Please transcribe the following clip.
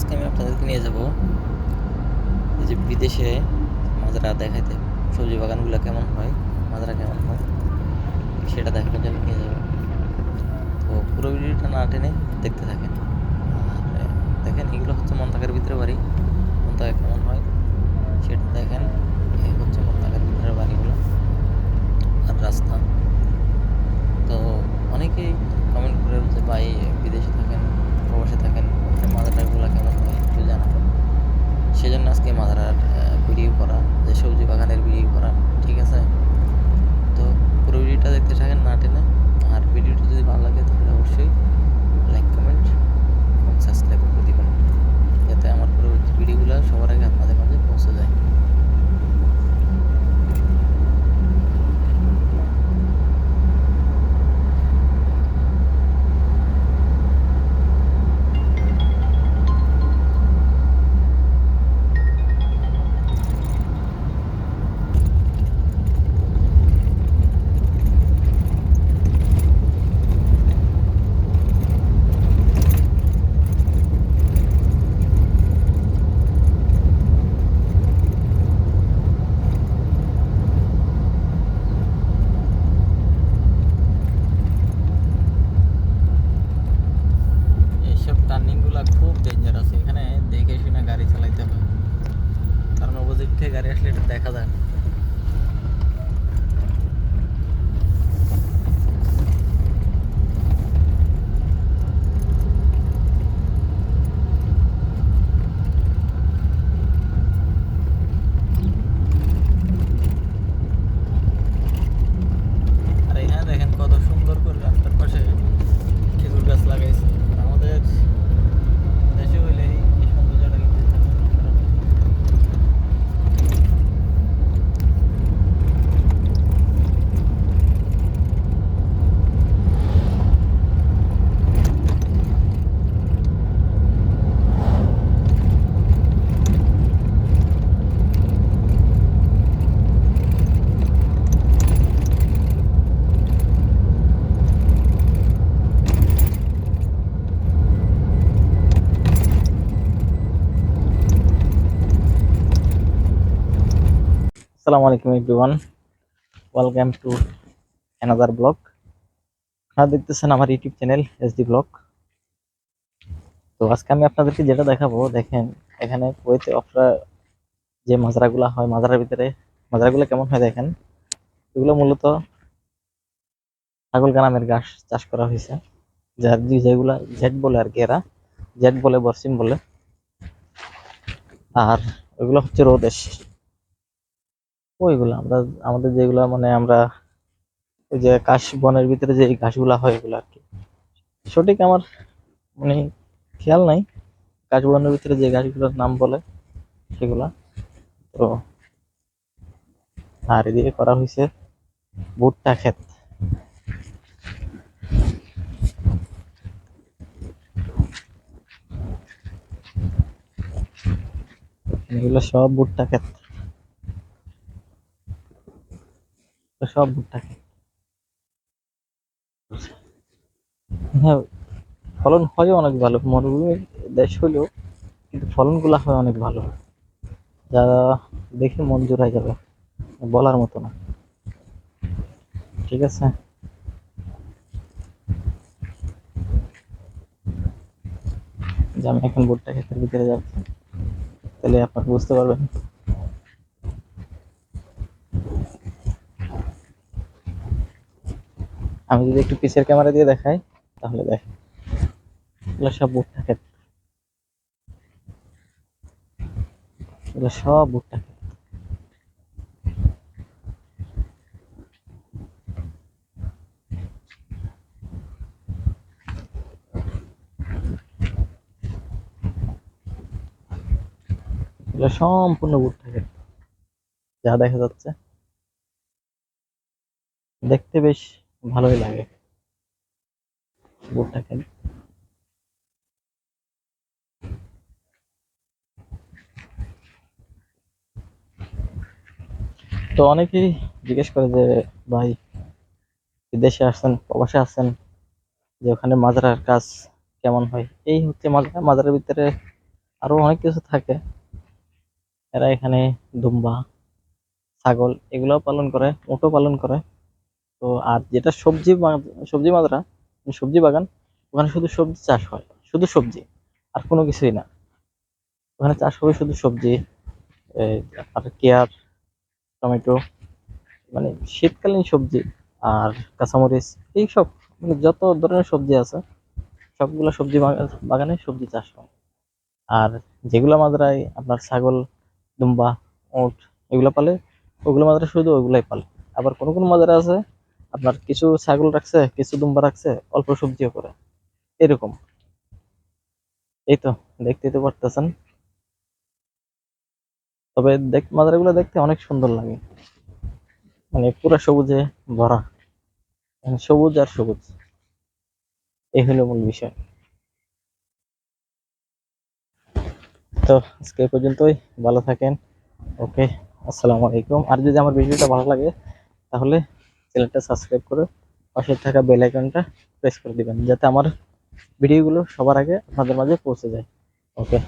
আজকে আমি আপনাদেরকে নিয়ে যাব। এই যে বিদেশে মাজরা দেখাইতে, সবজি বাগানগুলো কেমন হয় মাজরা কেমন হয়, সেটা দেখানোর জন্য নিয়ে যাব। তো পুরো ভিডিওটা না টেনে দেখতে থাকেন। দেখেন, এগুলো হচ্ছে মন্তাকের ভিতরে বাড়ি। মন্তাকা কেমন হয়, সেটা দেখেন। এই হচ্ছে মন্তাকের ভিতরে বাড়িগুলো। আর রাস্তা তো অনেকেই কমেন্ট করে যে ভাই বিদেশে থাকেন প্রবাসে থাকেন ওখানে মাদারাগুলো কেমন হয় একটু জানাবেন সেজন্য আজকে মাদারার ভিডিও করা যে সবজি বাগানের ভিডিও করা ঠিক আছে তো পুরো ভিডিওটা দেখতে থাকেন না টেনে আর ভিডিওটা যদি ভালো লাগে তাহলে অবশ্যই লাইক কমেন্ট এবং সাবস্ক্রাইব করে দিবেন যাতে আমার পরবর্তী ভিডিওগুলো সবার আগে আপনাদের মাঝে পৌঁছে যায় এইসব টার্নিংগুলো খুব ডেঞ্জারাস এখানে দেখে শুনে গাড়ি চালাইতে হয় কারণ অপোজিট থেকে গাড়ি আসলে এটা দেখা যায় না আর এখানে দেখেন কত সুন্দর করে রাস্তার পাশে খেজুর গাছ লাগাইছে আমাদের দেশে হইলে এই এই সৌন্দর্যটা কিন্তু থাকে না। কারণ আসসালামু আলাইকুম everyone welcome to another vlog আপনারা দেখতেছেন আমার YouTube channel S D vlog তো আজকে আমি আপনাদেরকে যেটা দেখাবো, দেখেন, এখানে কুয়েতে অফরা যে মাজরাগুলো হয়, মাজরার ভিতরে, মাজরাগুলো কেমন হয় দেখেন? এগুলো মূলত ছাগল গ্রামের ঘাস চাষ করা হয়েছে। যার যেগুলা জেট বলে আর কি এরা। জেট বলে বরসিম বলে। আর ওইগুলো হচ্ছে রোদেশ। ওইগুলো আমরা, আমাদের যেগুলো মানে আমরা ওই যে কাশ বনের ভিতরে যে ঘাসগুলা হয় এগুলো আর কি। সঠিক আমার মানে খেয়াল নাই কাশ বনের ভিতরে যে ঘাসগুলোর নাম বলে সেগুলা। তো আর এদিকে করা হয়েছে ভুট্টা ক্ষেত। এগুলো সব ভুট্টা ক্ষেত এগুলো সব ভুট্টা হ্যাঁ ফলন হয় অনেক ভালো। মরুভূমির দেশ হলেও কিন্তু ফলনগুলো হয় অনেক ভালো। যা দেখে মন জোড়ায় যাবে, বলার মতো না। ঠিক আছে? যে আমি এখন ভুট্টা ক্ষেতের ভিতরে যাচ্ছি, তাহলে আপনারা বুঝতে পারবেন। আমি যদি একটু পিছের ক্যামেরা দিয়ে দেখাই, তাহলে দেখ। এগুলো সব ভুট্টা ক্ষেত এগুলো সব ভুট্টা ক্ষেত এগুলো সম্পূর্ণ ভুট্টা ক্ষেত যা দেখা যাচ্ছে। দেখতে বেশ ভালোই লাগে। ভুট্টা ক্ষেত তো অনেকেই জিজ্ঞেস করে যে, ভাই, বিদেশে আসছেন, প্রবাসে আসছেন, যে ওখানে মাজারার কাজ কেমন হয়? এই হচ্ছে মাজারা। মাজারের ভিতরে আরও অনেক কিছু থাকে। এরা এখানে দুম্বা, ছাগল, এগুলোও পালন করে, উটও পালন করে। তো আর যেটা সবজি সবজি মাজরা সবজি বাগান, ওখানে শুধু সবজি চাষ হয়, শুধু সবজি, আর কোনো কিছুই না। ওখানে চাষ হবে শুধু সবজি আর কেয়ার, টমেটো মানে শীতকালীন সবজি, আর কাঁচামরিচ, এইসব মানে যত ধরনের সবজি আছে, সবগুলো সবজি বাগানে সবজি চাষ হয়। আর যেগুলো মাদ্রায় আপনার ছাগল, দুম্বা, উট, এগুলো পালে, ওগুলো মাদ্রা শুধু ওগুলাই পালে। আবার কোনো কোনো মাদ্রা আছে আপনার কিছু ছাগল রাখছে, কিছু দুম্বা রাখছে, অল্প সবজিও করে। এরকম। এই তো দেখতেই তো পারতেছেন। তবে দেখ, মাদ্রাগুলো দেখতে অনেক সুন্দর লাগে। মানে পুরো সবুজে ভরা। মানে সবুজ আর সবুজ। এই হলো মূল বিষয়। তো, আজকে পর্যন্তই। ভালো থাকেন। ওকে, আসসালামু আলাইকুম। আর যদি আমার ভিডিওটা ভালো লাগে, তাহলে চ্যানেলটা সাবস্ক্রাইব করে পাশে থাকা বেল আইকনটা প্রেস করে দিবেন, যাতে আমার ভিডিওগুলো সবার আগে আপনাদের মাঝে পৌঁছে যায়। ওকে